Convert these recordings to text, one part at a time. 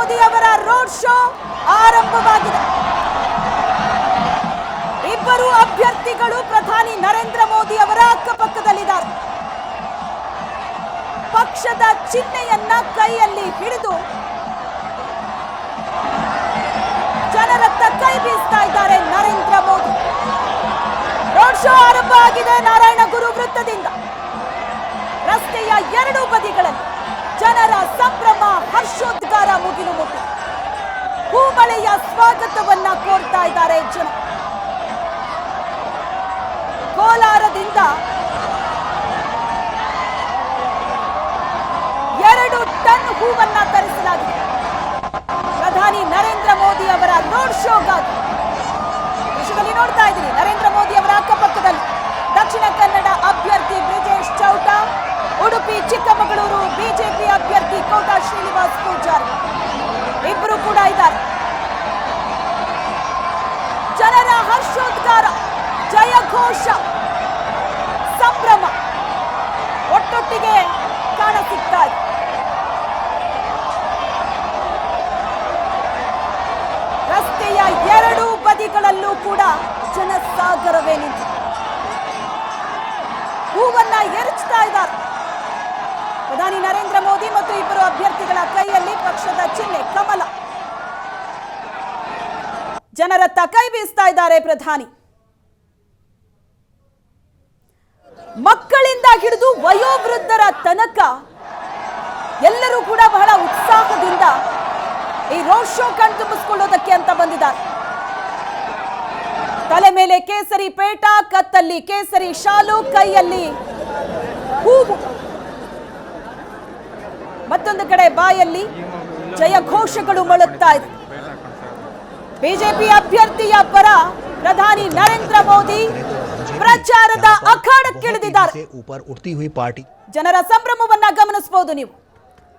ಮೋದಿ ಅವರ road show ಆರಂಭವಾಗಿದೆ. ಇಬ್ಬರು ಅಭ್ಯರ್ಥಿಗಳು ಪ್ರಧಾನಿ ನರೇಂದ್ರ ಮೋದಿ ಅವರ ಅಕ್ಕಪಕ್ಕದಲ್ಲಿದ್ದಾರೆ. ಪಕ್ಷದ ಚಿಹ್ನೆಯನ್ನ ಕೈಯಲ್ಲಿ ಹಿಡಿದು ಜನರತ್ತ ಕೈ ಬೀಸ್ತಾ ಇದ್ದಾರೆ ನರೇಂದ್ರ ಮೋದಿ. ರೋಡ್ ಶೋ ಆರಂಭ ಆಗಿದೆ ನಾರಾಯಣ ಗುರು ವೃತ್ತದಿಂದ. ರಸ್ತೆಯ ಎರಡೂ ಬದಿಗಳಲ್ಲಿ. ಜನರ ಸಂಭ್ರಮ, ಹರ್ಷೋದ್ಗಾರ ಮುಗಿಲು ಮುಟ್ಟ. ಹೂಮಳೆಯ ಸ್ವಾಗತವನ್ನ ಕೋರ್ತಾ ಇದ್ದಾರೆ ಜನ. ಕೋಲಾರದಿಂದ ಎರಡು ಟನ್ ಹೂವನ್ನ ತರಿಸಲಾಗಿದೆ. ಪ್ರಧಾನಿ ನರೇಂದ್ರ ಮೋದಿ ಅವರ ರೋಡ್ ಶೋಗಾಗಿ. ವಿಶ್ವದಲ್ಲಿ ನೋಡ್ತಾ ಇದ್ದೀರಿ, ನರೇಂದ್ರ ಮೋದಿ ಅವರ ಅಕ್ಕಪಕ್ಕದಲ್ಲಿ. ದಕ್ಷಿಣ ಕನ್ನಡ ಅಭ್ಯರ್ಥಿ ಬ್ರಿಜೇಶ್ ಚೌಟ. ಉಡುಪಿ, ಚಿಕ್ಕಮಗಳೂರು, ಬಿಜೆಪಿ ಅಭ್ಯರ್ಥಿ ಕೋಟ ಶ್ರೀನಿವಾಸ್ ಪೂಜಾರಿ. ಇಬ್ಬರು ಕೂಡ ಇದ್ದಾರೆ. ಜನರ ಹರ್ಷೋದ್ಗಾರ, ಜಯಘೋಷ, ಸಂಭ್ರಮ ಒಟ್ಟೊಟ್ಟಿಗೆ ಕಾಣಸಿಗ್ತಾ ಇದೆ. ರಸ್ತೆಯ ಎರಡೂ ಬದಿಗಳಲ್ಲೂ ಕೂಡ ಜನಸಾಗರವೇ ನಿಂತಿದೆ. ಹೂವನ್ನ ಎರಚ್ತಾ ಇದ್ದಾರೆ. ಪ್ರಧಾನಿ ನರೇಂದ್ರ ಮೋದಿ ಮತ್ತು ಇಬ್ಬರು ಅಭ್ಯರ್ಥಿಗಳ ಕೈಯಲ್ಲಿ ಪಕ್ಷದ ಚಿಹ್ನೆ ಕಮಲ. ಜನರತ್ತ ಕೈ ಬೀಸ್ತಾ ಇದ್ದಾರೆ ಪ್ರಧಾನಿ. ಮಕ್ಕಳಿಂದ ಹಿಡಿದು ವಯೋವೃದ್ಧರ ತನಕ ಎಲ್ಲರೂ ಕೂಡ ಬಹಳ ಉತ್ಸಾಹದಿಂದ ಈ ರೋಡ್ ಶೋ ಕಣ್ತುಂಬಿಸ್ಕೊಳ್ಳೋದಕ್ಕೆ ಅಂತ ಬಂದಿದ್ದಾರೆ. ತಲೆ ಮೇಲೆ ಕೇಸರಿ ಪೇಟ, ಕತ್ತಲ್ಲಿ ಕೇಸರಿ ಶಾಲು, ಕೈಯಲ್ಲಿ ಹೂವು. ಮತ್ತೊಂದು ಕಡೆ ಬಾಯಲ್ಲಿ ಜಯ ಜಯಘೋಷಗಳು ಮಳುತ್ತಾ ಇದೆ. ಬಿಜೆಪಿ ಅಭ್ಯರ್ಥಿಯ ಪರ ಪ್ರಧಾನಿ ನರೇಂದ್ರ ಮೋದಿ ಪ್ರಚಾರದ ಅಖಾಡಕ್ಕಿಳಿದಿದ್ದಾರೆ. ಜನರ ಸಂಭ್ರಮವನ್ನ ಗಮನಿಸಬಹುದು ನೀವು.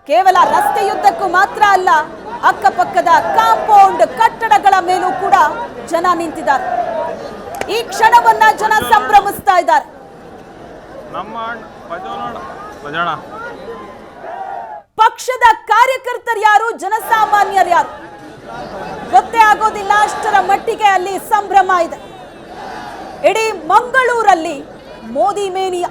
ಕೇವಲ ರಸ್ತೆಯುದ್ದಕ್ಕೂ ಮಾತ್ರ ಅಲ್ಲ, ಅಕ್ಕಪಕ್ಕದ ಕಾಂಪೌಂಡ್ ಕಟ್ಟಡಗಳ ಮೇಲೂ ಕೂಡ ಜನ ನಿಂತಿದ್ದಾರೆ. ಈ ಕ್ಷಣವನ್ನ ಜನ ಸಂಭ್ರಮಿಸ್ತಾ ಇದ್ದಾರೆ. ಪಕ್ಷದ ಕಾರ್ಯಕರ್ತರು ಯಾರು? ಜನಸಾಮಾನ್ಯರು ಯಾರು? ಗೊತ್ತೇ ಆಗೋದಿಲ್ಲ, ಅಷ್ಟರ ಮಟ್ಟಿಗೆ ಅಲ್ಲಿ ಸಂಭ್ರಮ ಇದೆ. ಇಡೀ ಮಂಗಳೂರಲ್ಲಿ ಮೋದಿ ಮೇನಿಯ.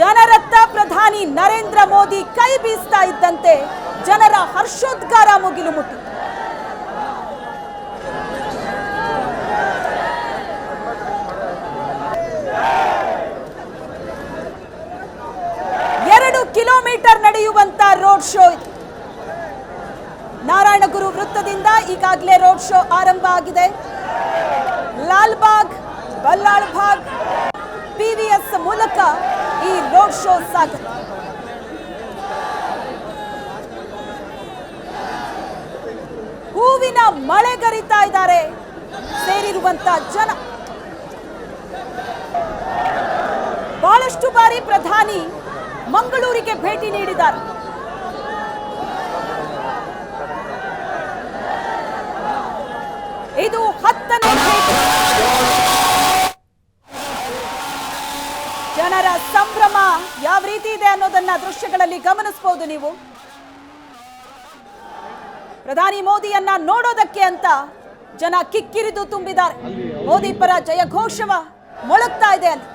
ಜನರತ್ತ ಪ್ರಧಾನಿ ನರೇಂದ್ರ ಮೋದಿ ಕೈ ಬೀಸ್ತಾ ಇದ್ದಂತೆ ಜನರ ಹರ್ಷೋದ್ಗಾರ ಮುಗಿಲು ಮುಟ್ಟಿ ಎರಡು ಕಿಲೋಮೀಟರ್ ನಡೆಯುವಂತ ರೋಡ್ ಶೋ ನಾರಾಯಣಗುರು ವೃತ್ತದಿಂದ ಈಗಾಗಲೇ ರೋಡ್ ಶೋ ಆರಂಭ ಆಗಿದೆ. ಲಾಲ್ಬಾಗ್, ಬಲ್ಲಾಳ್ ಬಾಗ್ ಪಿವಿಎಸ್ ಮೂಲಕ ಈ ರೋಡ್ ಶೋ ಸಾಗುತ್ತೆ ಹೂವಿನ ಮಳೆಗರಿತಾ ಇದ್ದಾರೆ. ಸೇರಿರುವಂತ ಜನ. ಬಹಳಷ್ಟು ಬಾರಿ ಪ್ರಧಾನಿ ಮಂಗಳೂರಿಗೆ ಭೇಟಿ ನೀಡಿದ್ದಾರೆ. ಯಾವ ರೀತಿ ಇದೆ ಅನ್ನೋದನ್ನ ದೃಶ್ಯಗಳಲ್ಲಿ ಗಮನಿಸಬಹುದು ನೀವು. ಪ್ರಧಾನಿ ಮೋದಿಯನ್ನ ನೋಡೋದಕ್ಕೆ ಅಂತ ಜನ ಕಿಕ್ಕಿರಿದು ತುಂಬಿದ್ದಾರೆ. ಮೋದಿ ಪರ ಜಯಘೋಷವ ಮೊಳಗ್ತಾ ಇದೆ ಅಲ್ಲಿ.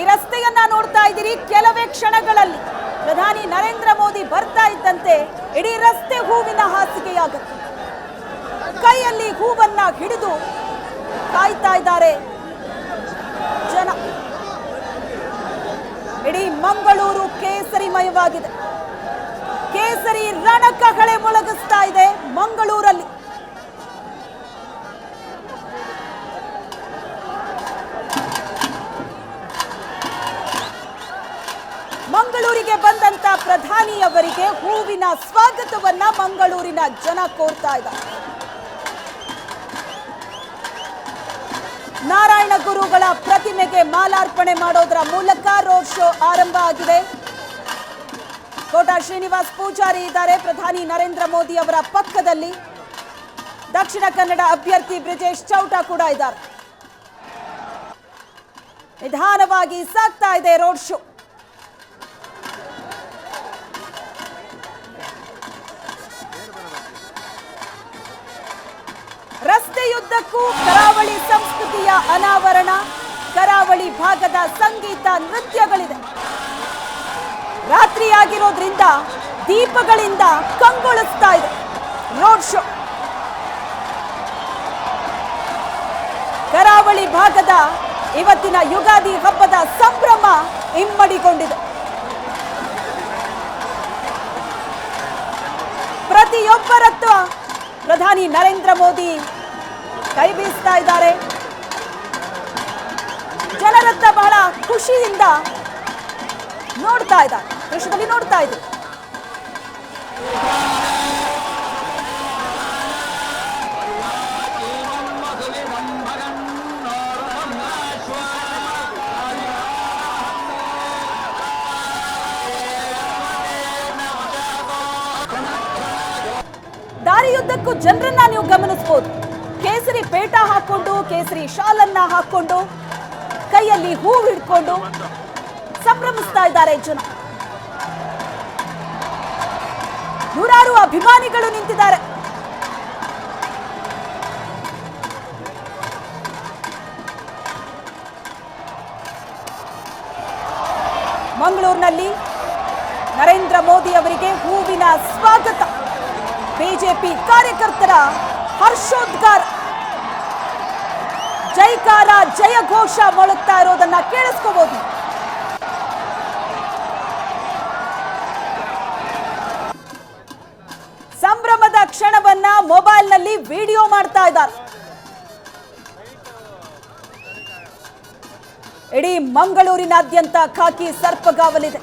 ಈ ರಸ್ತೆಯನ್ನ ನೋಡ್ತಾ ಇದ್ದೀರಿ ಕೆಲವೇ ಕ್ಷಣಗಳಲ್ಲಿ. ಪ್ರಧಾನಿ ನರೇಂದ್ರ ಮೋದಿ ಬರ್ತಾ ಇದ್ದಂತೆ ಇಡೀ ರಸ್ತೆ ಹೂವಿನ ಹಾಸಿಗೆಯಾಗುತ್ತೆ. ಕೈಯಲ್ಲಿ ಹೂವನ್ನ ಹಿಡಿದು ಕಾಯ್ತಾ ಇದ್ದಾರೆ ಜನ ಇಡೀ ಮಂಗಳೂರು ಕೇಸರಿಮಯವಾಗಿದೆ ಕೇಸರಿ ರಣಕಹಳೆ ಮೊಳಗಿಸ್ತಾ ಇದೆ ಮಂಗಳೂರಲ್ಲಿ. ಮಂಗಳೂರಿಗೆ ಬಂದಂತ ಪ್ರಧಾನಿಯವರಿಗೆ ಹೂವಿನ ಸ್ವಾಗತವನ್ನ ಮಂಗಳೂರಿನ ಜನ ಕೋರ್ತಾ ಇದ್ದಾರೆ. ನಾರಾಯಣ ಗುರುಗಳ ಪ್ರತಿಮೆಗೆ ಮಾಲಾರ್ಪಣೆ ಮಾಡೋದರ ಮೂಲಕ ರೋಡ್ ಶೋ ಆರಂಭ ಆಗಿದೆ. ಕೋಟಾ ಶ್ರೀನಿವಾಸ್ ಪೂಜಾರಿ ಇದ್ದಾರೆ, ಪ್ರಧಾನಿ ನರೇಂದ್ರ ಮೋದಿ ಅವರ ಪಕ್ಕದಲ್ಲಿ. ದಕ್ಷಿಣ ಕನ್ನಡ ಅಭ್ಯರ್ಥಿ ಬ್ರಿಜೇಶ್ ಚೌಟ ಕೂಡ ಇದ್ದಾರೆ. ನಿಧಾನವಾಗಿ ಸಾಗ್ತಾ ಇದೆ ರೋಡ್ ಶೋ. ರಸ್ತೆಯುದ್ದಕ್ಕೂ ಕರಾವಳಿ ಸಂಸ್ಕೃತಿಯ ಅನಾವರಣ, ಕರಾವಳಿ ಭಾಗದ ಸಂಗೀತ ನೃತ್ಯಗಳಿದೆ. ರಾತ್ರಿಯಾಗಿರೋದ್ರಿಂದ ದೀಪಗಳಿಂದ ಕಂಗೊಳಿಸ್ತಾ ಇದೆ. Road show. ಕರಾವಳಿ ಭಾಗದ ಇವತ್ತಿನ ಯುಗಾದಿ ಹಬ್ಬದ ಸಂಭ್ರಮ ಇಮ್ಮಡಿಗೊಂಡಿದೆ. ಪ್ರತಿಯೊಬ್ಬರತ್ತ ಪ್ರಧಾನಿ ನರೇಂದ್ರ ಮೋದಿ ಕೈ ಬೀಸ್ತಾ ಇದ್ದಾರೆ. ಜನರತ್ತ ಬಹಳ ಖುಷಿಯಿಂದ ನೋಡ್ತಾ ಇದ್ದಾರೆ. ದೃಶ್ಯದಲ್ಲಿ ನೋಡ್ತಾ ಇದ್ರು. ದಾರಿಯುದ್ದಕ್ಕೂ ಜನರನ್ನ ನೀವು ಗಮನಿಸಬಹುದು ಕೇಸರಿ ಪೇಟ ಹಾಕೊಂಡು, ಕೇಸರಿ ಶಾಲನ್ನ ಹಾಕೊಂಡು, ಕೈಯಲ್ಲಿ ಹೂ ಹಿಡ್ಕೊಂಡು ಸಂಭ್ರಮಿಸ್ತಾ ಇದ್ದಾರೆ ಜನ. ನೂರಾರು ಅಭಿಮಾನಿಗಳು ನಿಂತಿದ್ದಾರೆ. ಮಂಗಳೂರಿನಲ್ಲಿ ನರೇಂದ್ರ ಮೋದಿ ಅವರಿಗೆ ಹೂವಿನ ಸ್ವಾಗತ. ಬಿಜೆಪಿ ಕಾರ್ಯಕರ್ತರ ಹರ್ಷೋದ್ಗಾರ. ಜೈಕಾರ, ಜಯಘೋಷ ಮೊಳಗ್ತಾ ಇರೋದನ್ನ ಕೇಳಿಸ್ಕೋಬಹುದು ಸಂಭ್ರಮದ ಕ್ಷಣವನ್ನ ಮೊಬೈಲ್ನಲ್ಲಿ ವಿಡಿಯೋ ಮಾಡ್ತಾ ಇದ್ದಾರೆ. ಇಡೀ ಮಂಗಳೂರಿನಾದ್ಯಂತ ಖಾಕಿ ಸರ್ಪಗಾವಲಿದೆ.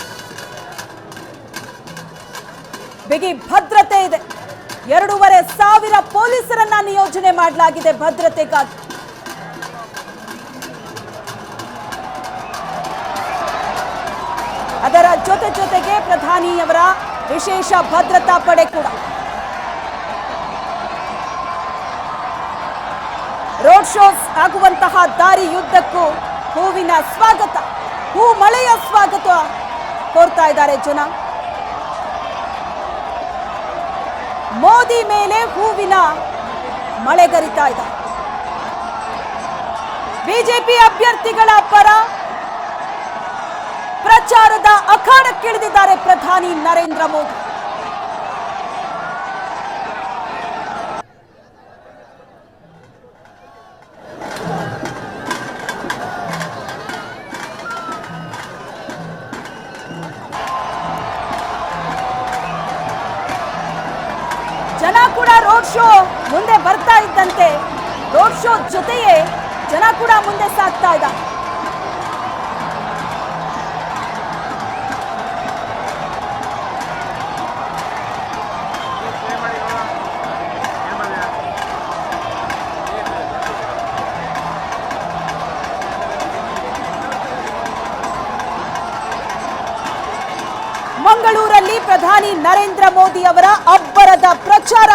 ಬಿಗಿ ಭದ್ರತೆ ಇದೆ. ಎರಡೂವರೆ ಸಾವಿರ ಪೊಲೀಸರನ್ನ ನಿಯೋಜನೆ ಮಾಡಲಾಗಿದೆ ಭದ್ರತೆಗಾಗಿ. ಜೊತೆ ಜೊತೆಗೆ ಪ್ರಧಾನಿಯವರ ವಿಶೇಷ ಭದ್ರತಾ ಪಡೆ ಕೂಡ. ರೋಡ್ ಶೋಸ್ ಆಗುವಂತಹ ದಾರಿಯುದ್ದಕ್ಕೂ ಹೂವಿನ ಸ್ವಾಗತ, ಹೂ ಮಳೆಯ ಸ್ವಾಗತ ಕೋರ್ತಾ ಇದ್ದಾರೆ ಜನ. ಮೋದಿ ಮೇಲೆ ಹೂವಿನ ಮಳೆಗರಿತಾ ಇದೆ. ಬಿಜೆಪಿ ಅಭ್ಯರ್ಥಿಗಳ ಪರ ಪ್ರಚಾರದ ಅಖಾಡಕ್ಕಿಳಿದಿದ್ದಾರೆ ಪ್ರಧಾನಿ ನರೇಂದ್ರ ಮೋದಿ. ಮಂಗಳೂರಲ್ಲಿ ಪ್ರಧಾನಿ ನರೇಂದ್ರ ಮೋದಿ ಅವರ ಅಬ್ಬರದ ಪ್ರಚಾರ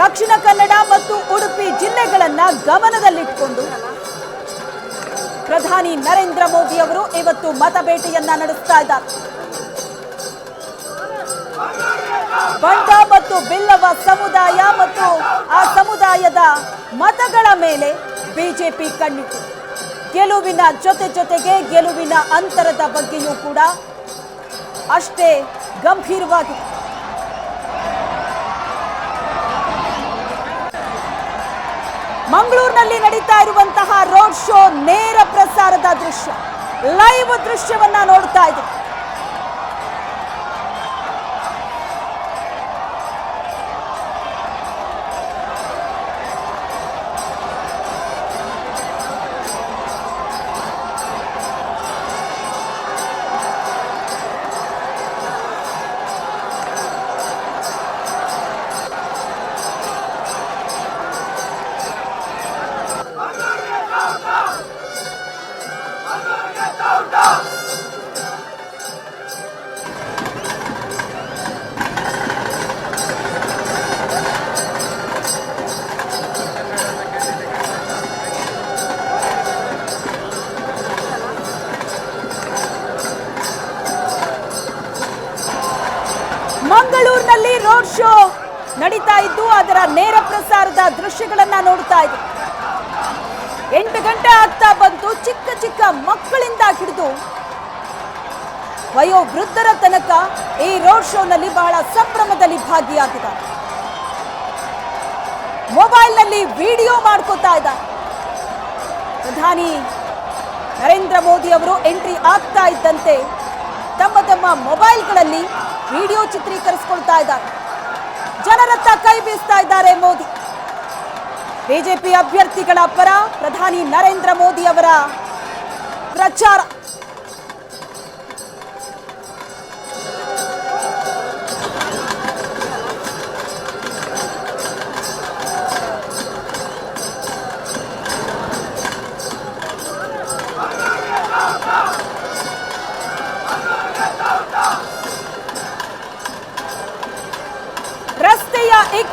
ದಕ್ಷಿಣ ಕನ್ನಡ ಮತ್ತು ಉಡುಪಿ ಜಿಲ್ಲೆಗಳನ್ನ ಗಮನದಲ್ಲಿಟ್ಟುಕೊಂಡು ಪ್ರಧಾನಿ ನರೇಂದ್ರ ಮೋದಿ ಅವರು ಇವತ್ತು ಮತಬೇಟೆಯನ್ನ ನಡೆಸ್ತಾ ಇದ್ದಾರೆ. ಬಂಟ ಮತ್ತು ಬಿಲ್ಲವ ಸಮುದಾಯ ಮತ್ತು ಆ ಸಮುದಾಯದ ಮತಗಳ ಮೇಲೆ ಬಿಜೆಪಿ ಕಣ್ಣಿಟ್ಟು ಗೆಲುವಿನ ಜೊತೆ ಜೊತೆಗೆ ಗೆಲುವಿನ ಅಂತರದ ಬಗ್ಗೆಯೂ ಕೂಡ ಅಷ್ಟೇ ಗಂಭೀರವಾಗಿದೆ ಮಂಗಳೂರಿನಲ್ಲಿ ನಡೀತಾ ಇರುವಂತಹ ರೋಡ್ ಶೋ ನೇರ ಪ್ರಸಾರದ ದೃಶ್ಯ. ಲೈವ್ ದೃಶ್ಯವನ್ನ ನೋಡ್ತಾ ಇದ್ದೀವಿ. ರೋಡ್ ಶೋ ನಡೀತಾ ಇದ್ದು ಅದರ ನೇರ ಪ್ರಸಾರದ ದೃಶ್ಯಗಳನ್ನ ನೋಡ್ತಾ ಇದ್ದೆ. ಎಂಟು ಗಂಟೆ ಆಗ್ತಾ ಬಂತು ಚಿಕ್ಕ ಚಿಕ್ಕ ಮಕ್ಕಳಿಂದ ಹಿಡಿದು ವಯೋವೃದ್ಧರ ತನಕ ಈ ರೋಡ್ ಶೋನಲ್ಲಿ ಬಹಳ ಸಂಭ್ರಮದಲ್ಲಿ ಭಾಗಿಯಾಗಿದ್ದಾರೆ. ಮೊಬೈಲ್ನಲ್ಲಿ ವಿಡಿಯೋ ಮಾಡ್ಕೋತಾ ಇದ್ದಾರೆ. ಪ್ರಧಾನಿ ನರೇಂದ್ರ ಮೋದಿ ಅವರು ಎಂಟ್ರಿ ಆಗ್ತಾ ಇದ್ದಂತೆ ತಮ್ಮ ತಮ್ಮ ಮೊಬೈಲ್ಗಳಲ್ಲಿ ವಿಡಿಯೋ ಚಿತ್ರೀಕರಿಸಿಕೊಳ್ತಾ ಇದ್ದಾರೆ. ಜನರತ್ತ ಕೈ ಬೀಸ್ತಾ ಇದ್ದಾರೆ ಮೋದಿ. ಬಿಜೆಪಿ ಅಭ್ಯರ್ಥಿಗಳ ಪರ ಪ್ರಧಾನಿ ನರೇಂದ್ರ ಮೋದಿ ಅವರ ಪ್ರಚಾರ.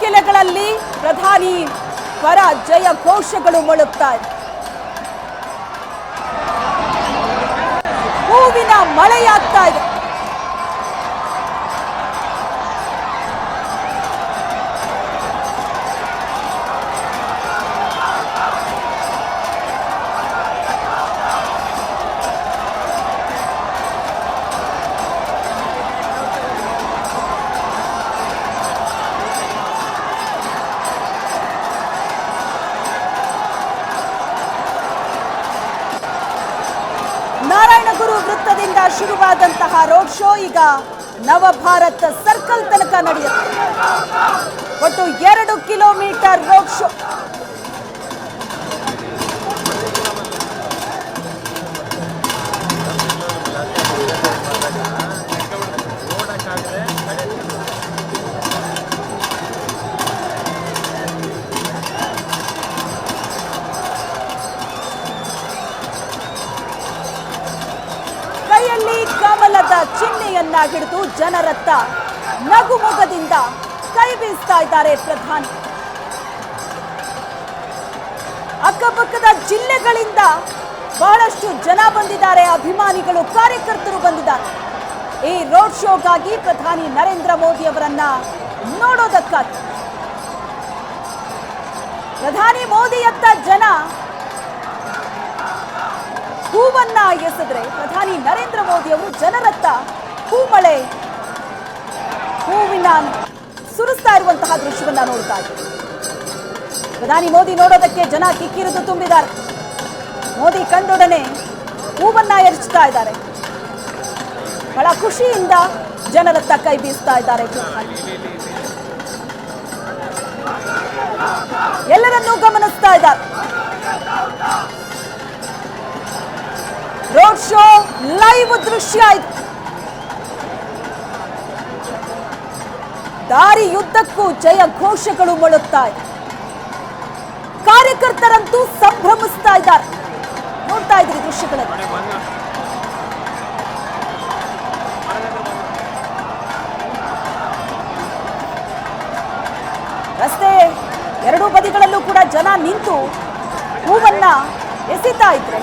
ರಸ್ತೆಯ ಪ್ರಧಾನಿ ಪರ ಜಯ ಘೋಷಗಳು ಮೊಳಗ್ತಾ ಇದೆ ಹೂವಿನ ಮಳೆಯಾಗ್ತಾ ಇದೆ. ಶುರುವಾದಂತಹ ರೋಡ್ ಶೋ ಈಗ ನವಭಾರತ್ ಸರ್ಕಲ್ ತನಕ ನಡೆಯುತ್ತೆ. ಒಟ್ಟು ಎರಡು ಕಿಲೋಮೀಟರ್ ರೋಡ್ ಶೋ. ಹಿಡಿದು ಜನರತ್ತ ನಗುಮೊಗದಿಂದ ಕೈ ಬೀಸ್ತಾ ಇದ್ದಾರೆ ಪ್ರಧಾನಿ. ಅಕ್ಕಪಕ್ಕದ ಜಿಲ್ಲೆಗಳಿಂದ ಬಹಳಷ್ಟು ಜನ ಬಂದಿದ್ದಾರೆ, ಅಭಿಮಾನಿಗಳು, ಕಾರ್ಯಕರ್ತರು ಬಂದಿದ್ದಾರೆ. ಈ ರೋಡ್ ಶೋಗಾಗಿ ಪ್ರಧಾನಿ ನರೇಂದ್ರ ಮೋದಿ ಅವರನ್ನ ನೋಡೋದಕ್ಕಾಗಿ. ಪ್ರಧಾನಿ ಮೋದಿಯತ್ತ ಜನ ಹೂವನ್ನ ಎಸೆದ್ರೆ ಪ್ರಧಾನಿ ನರೇಂದ್ರ ಮೋದಿ ಅವರು ಜನರತ್ತ ಹೂಮಳೆ. ಹೂವಿನ ಸುರಿಸ್ತಾ ಇರುವಂತಹ ದೃಶ್ಯವನ್ನ ನೋಡ್ತಾ ಇದ್ದೀವಿ. ಪ್ರಧಾನಿ ಮೋದಿ ನೋಡೋದಕ್ಕೆ ಜನ ಕಿಕ್ಕಿರಿದು ತುಂಬಿದ್ದಾರೆ. ಮೋದಿ ಕಂಡೊಡನೆ ಹೂವನ್ನ ಎರಚ್ತಾ ಇದ್ದಾರೆ. ಬಹಳ ಖುಷಿಯಿಂದ ಜನರತ್ತ ಕೈ ಬೀಸ್ತಾ ಇದ್ದಾರೆ. ಎಲ್ಲರನ್ನೂ ಗಮನಿಸ್ತಾ ಇದ್ದಾರೆ. ರೋಡ್ ಶೋ ಲೈವ್ ದೃಶ್ಯ ಇದು ದಾರಿಯುದ್ದಕ್ಕೂ ಜಯ ಘೋಷಗಳು ಮೊಳುತ್ತಾ ಇದೆ. ಕಾರ್ಯಕರ್ತರಂತೂ ಸಂಭ್ರಮಿಸ್ತಾ ಇದ್ದಾರೆ. ನೋಡ್ತಾ ಇದ್ರಿ ದೃಶ್ಯಗಳನ್ನು ರಸ್ತೆ ಎರಡೂ ಬದಿಗಳಲ್ಲೂ ಕೂಡ ಜನ ನಿಂತು ಹೂವನ್ನ ಎಸಿತಾ ಇದ್ರು.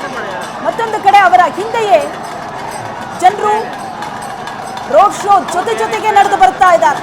ಮತ್ತೊಂದು ಕಡೆ ಅವರ ಹಿಂದೆಯೇ ಜನರು ರೋಡ್ ಶೋ ಜೊತೆ ಜೊತೆಗೆ ನಡೆದು ಬರ್ತಾ ಇದ್ದಾರೆ.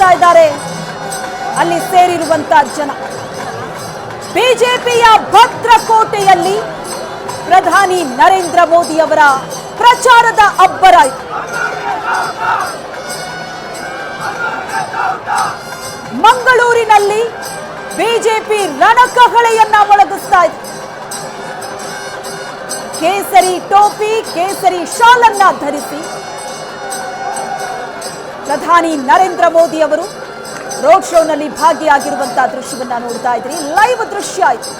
ಕೋರ್ತಾ ಇದ್ದಾರೆ. ಅಲ್ಲಿ ಸೇರಿರುವಂತ ಜನ. ಬಿಜೆಪಿಯ ಭದ್ರಕೋಟೆಯಲ್ಲಿ ಪ್ರಧಾನಿ ನರೇಂದ್ರ ಮೋದಿ ಅವರ ಪ್ರಚಾರದ ಅಬ್ಬರ ಇತ್ತು ಮಂಗಳೂರಿನಲ್ಲಿ ಬಿಜೆಪಿ ರಣಕಹಳೆಯನ್ನ ಮೊಳಗಿಸ್ತಾ ಇದೆ. ಕೇಸರಿ ಟೋಪಿ, ಕೇಸರಿ ಶಾಲನ್ನ ಧರಿಸಿ ಪ್ರಧಾನಿ ನರೇಂದ್ರ ಮೋದಿ ಅವರು ರೋಡ್ ಶೋನಲ್ಲಿ ಭಾಗಿಯಾಗಿರುವಂತಹ ದೃಶ್ಯವನ್ನ ನೋಡ್ತಾ ಇದ್ರಿ. ಲೈವ್ ದೃಶ್ಯ ಆಯ್ತು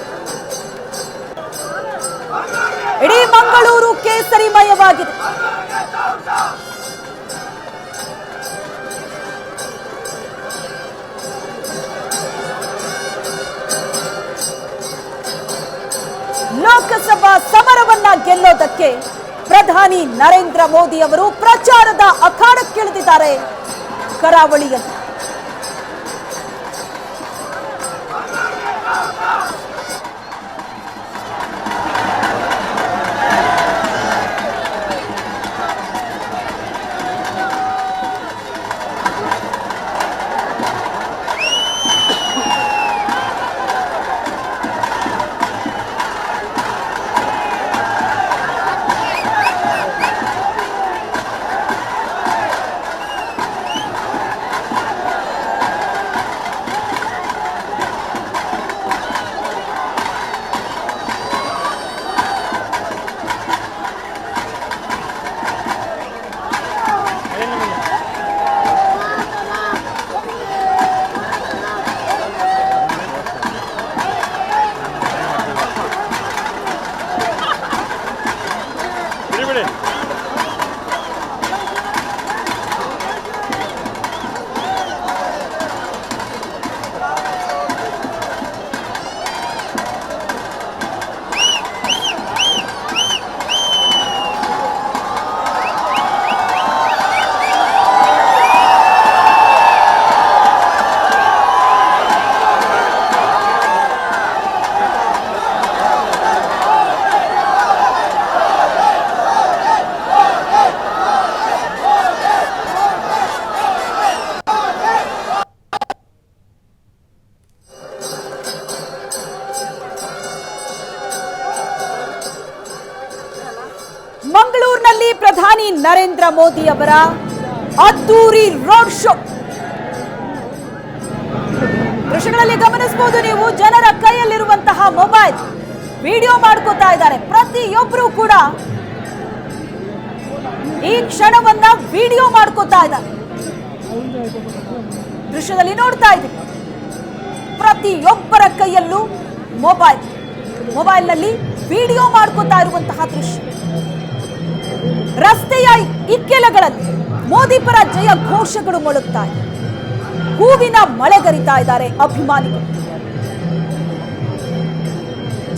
ಇಡೀ ಮಂಗಳೂರು ಕೇಸರಿಮಯವಾಗಿದೆ ಲೋಕಸಭಾ ಸಮರವನ್ನ ಗೆಲ್ಲೋದಕ್ಕೆ ಪ್ರಧಾನಿ ನರೇಂದ್ರ ಮೋದಿ ಅವರು ಪ್ರಚಾರದ ಅಖಾಡಕ್ಕಿಳಿದಿದ್ದಾರೆ. ಕರಾವಳಿಯಲ್ಲಿ ಮೋದಿ ಅವರ ಅದ್ದೂರಿ ರೋಡ್ ಶೋ. ದೃಶ್ಯಗಳಲ್ಲಿ ಗಮನಿಸಬಹುದು ನೀವು, ಜನರ ಕೈಯಲ್ಲಿರುವಂತಹ ಮೊಬೈಲ್ ವಿಡಿಯೋ ಮಾಡ್ಕೋತಾ ಇದ್ದಾರೆ. ಪ್ರತಿಯೊಬ್ಬರು ಕೂಡ ಈ ಕ್ಷಣವನ್ನ ವಿಡಿಯೋ ಮಾಡ್ಕೋತಾ ಇದ್ದಾರೆ. ದೃಶ್ಯದಲ್ಲಿ ನೋಡ್ತಾ ಇದ್ದೀವಿ. ಪ್ರತಿಯೊಬ್ಬರ ಕೈಯಲ್ಲೂ ಮೊಬೈಲ್. ಮೊಬೈಲ್ನಲ್ಲಿ ವಿಡಿಯೋ ಮಾಡ್ಕೋತಾ ಇರುವಂತಹ ದೃಶ್ಯ. ರಸ್ತೆಯ ಇಕ್ಕೆಲಗಳಲ್ಲಿ ಮೋದಿ ಪರ ಜಯ ಘೋಷಗಳು ಮೊಳಗ್ತಾ ಇದೆ ಹೂವಿನ ಮಳೆಗರಿತಾ ಇದ್ದಾರೆ ಅಭಿಮಾನಿಗಳು.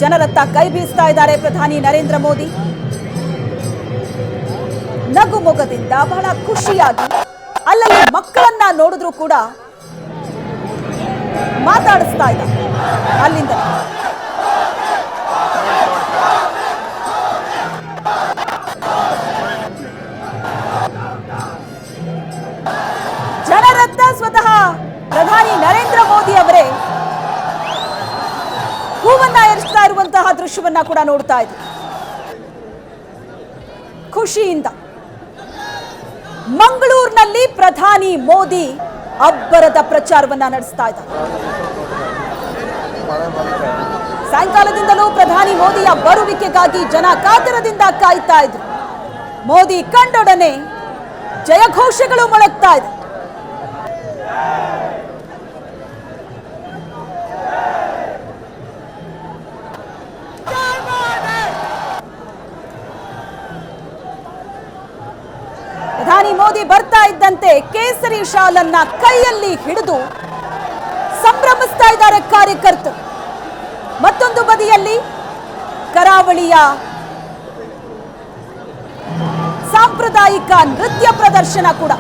ಜನರತ್ತ ಕೈ ಬೀಸ್ತಾ ಇದ್ದಾರೆ ಪ್ರಧಾನಿ ನರೇಂದ್ರ ಮೋದಿ. ನಗು ಮೊಗದಿಂದ ಬಹಳ ಖುಷಿಯಾಗಿ ಅಲ್ಲಲ್ಲಿ ಮಕ್ಕಳನ್ನ ನೋಡಿದ್ರು ಕೂಡ ಮಾತಾಡಿಸ್ತಾ ಇದ್ದಾರೆ. ಅಲ್ಲಿಂದ ಜನರತ್ತ ಸ್ವತಃ ಪ್ರಧಾನಿ ನರೇಂದ್ರ ಮೋದಿ ಅವರೇ. ಹೂವನ್ನ ಏರಿಸ್ತಾ ಇರುವಂತಹ ದೃಶ್ಯವನ್ನ ಕೂಡ ನೋಡ್ತಾ ಇದ್ವಿ. ಖುಷಿಯಿಂದ ಮಂಗಳೂರಿನಲ್ಲಿ ಪ್ರಧಾನಿ ಮೋದಿ ಅಬ್ಬರದ ಪ್ರಚಾರವನ್ನ ನಡೆಸ್ತಾ ಇದ್ದಾರೆ. ಸಾಯಂಕಾಲದಿಂದಲೂ ಪ್ರಧಾನಿ ಮೋದಿಯ ಬರುವಿಕೆಗಾಗಿ ಜನ ಕಾತರದಿಂದ ಕಾಯ್ತಾ ಇದ್ರು. ಮೋದಿ ಕಂಡೊಡನೆ ಜಯಘೋಷಗಳು ಮೊಳಗ್ತಾ ಇದೆ. ಪ್ರಧಾನಿ ಮೋದಿ ಬರ್ತಾ ಇದ್ದಂತೆ ಕೇಸರಿ ಶಾಲನ್ನ ಕೈಯಲ್ಲಿ ಹಿಡಿದು ಸಂಭ್ರಮಿಸ್ತಾ ಇದ್ದಾರೆ ಕಾರ್ಯಕರ್ತರು. ಮತ್ತೊಂದು ಬದಿಯಲ್ಲಿ ಕರಾವಳಿಯ ಸಾಂಪ್ರದಾಯಿಕ ನೃತ್ಯ ಪ್ರದರ್ಶನ ಕೂಡ.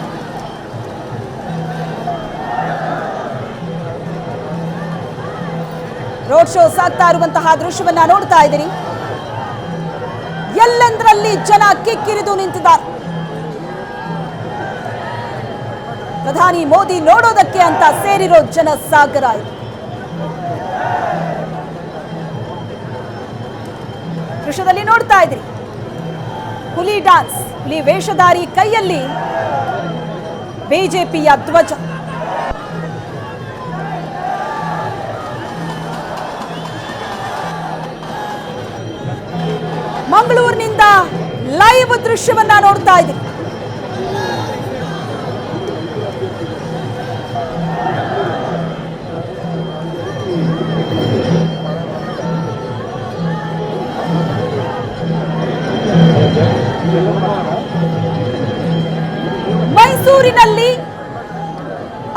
ರೋಡ್ ಶೋ ಸಾಗ್ತಾ ಇರುವಂತಹ ದೃಶ್ಯವನ್ನ ನೋಡ್ತಾ ಇದ್ದೀರಿ. ಎಲ್ಲೆಂದರಲ್ಲಿ ಜನ ಕಿಕ್ಕಿರಿದು ನಿಂತಿದ್ದಾರೆ. ಪ್ರಧಾನಿ ಮೋದಿ ನೋಡೋದಕ್ಕೆ ಅಂತ ಸೇರಿರೋ ಜನ ಸಾಗರ ದೃಶ್ಯದಲ್ಲಿ ನೋಡ್ತಾ ಇದ್ರಿ ಹುಲಿ ಡಾನ್ಸ್ ಹುಲಿ ವೇಷಧಾರಿ ಕೈಯಲ್ಲಿ ಬಿಜೆಪಿಯ ಧ್ವಜ. ಮಂಗಳೂರಿನಿಂದ ಲೈವ್ ದೃಶ್ಯವನ್ನ ನೋಡ್ತಾ ಇದ್ರಿ ಮೈಸೂರಿನಲ್ಲಿ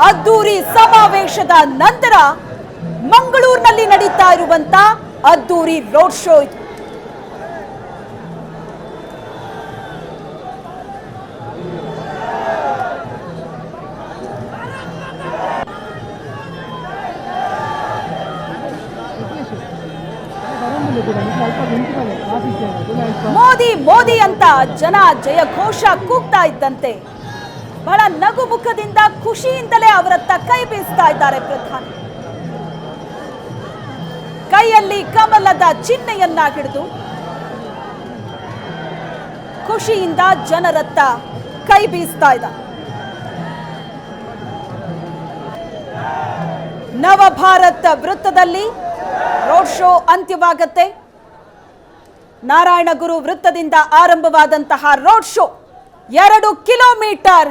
ಅದ್ದೂರಿ ಸಮಾವೇಶದ ನಂತರ ಮಂಗಳೂರಿನಲ್ಲಿ ನಡೀತಾ ಇರುವಂತ ಅದ್ದೂರಿ ರೋಡ್ ಶೋ ಇದು. ಮೋದಿ ಮೋದಿ ಅಂತ ಜನ ಜಯ ಘೋಷ ಕೂಗ್ತಾ ಇದ್ದಂತೆ. ಬಹಳ ನಗು ಮುಖದಿಂದ ಖುಷಿಯಿಂದಲೇ ಅವರತ್ತ ಕೈ ಬೀಸ್ತಾ ಇದ್ದಾರೆ ಪ್ರಧಾನಿ. ಕೈಯಲ್ಲಿ ಕಮಲದ ಚಿಹ್ನೆಯನ್ನ ಹಿಡಿದು ಖುಷಿಯಿಂದ ಜನರತ್ತ ಕೈ ಬೀಸ್ತಾ ಇದ್ದ ನವಭಾರತ ವೃತ್ತದಲ್ಲಿ ರೋಡ್ ಶೋ ಅಂತ್ಯವಾಗತ್ತೆ. ನಾರಾಯಣಗುರು ವೃತ್ತದಿಂದ ಆರಂಭವಾದಂತಹ ರೋಡ್ ಶೋ ಎರಡು ಕಿಲೋಮೀಟರ್